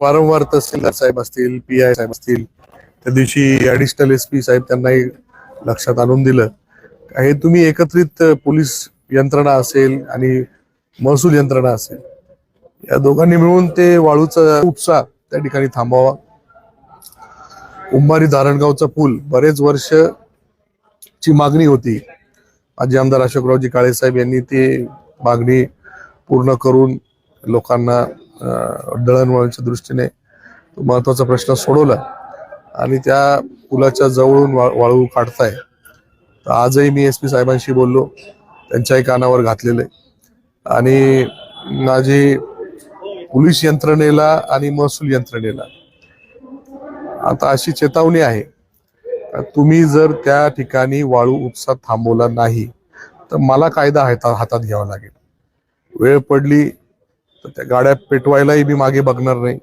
वारंवार तहसीलदार साहेब असतील P I साहेब असतील त्या दिवशी ऍडिशनल एस पी साहेब त्यांनाही लक्षात आणून दिलं. हे तुम्ही एकत्रित पोलीस यंत्रणा असेल आणि महसूल यंत्रणा असेल या दोघांनी मिळून ते वाळूचा उपसा त्या ठिकाणी थांबावा. उंबारी धारणगावचा पूल बरेच वर्ष ची मागणी होती. माजी आमदार अशोकरावजी काळे साहेब यांनी ती मागणी पूर्ण करून लोकांना दळणवळणच्या दृष्टीने महत्त्वाचा प्रश्न सोडवला. आणि त्या पुलाच्या जवळून वा- वाळू काढताय. तर आजही मी एस पी साहेबांशी बोललो. त्यांच्याही कानावर घातलेले आणि माझी पोलीस यंत्रणेला आणि महसूल यंत्रणेला आता अशी चेतावणी आहे. तुम्ही जर त्या ठिकाणी वाळू उपसा थांबवला नाही तर मला कायदा हाता हातात घ्यावा लागेल. वेळ पडली तर त्या गाड्या पेटवायलाही मी मागे बघणार नाही.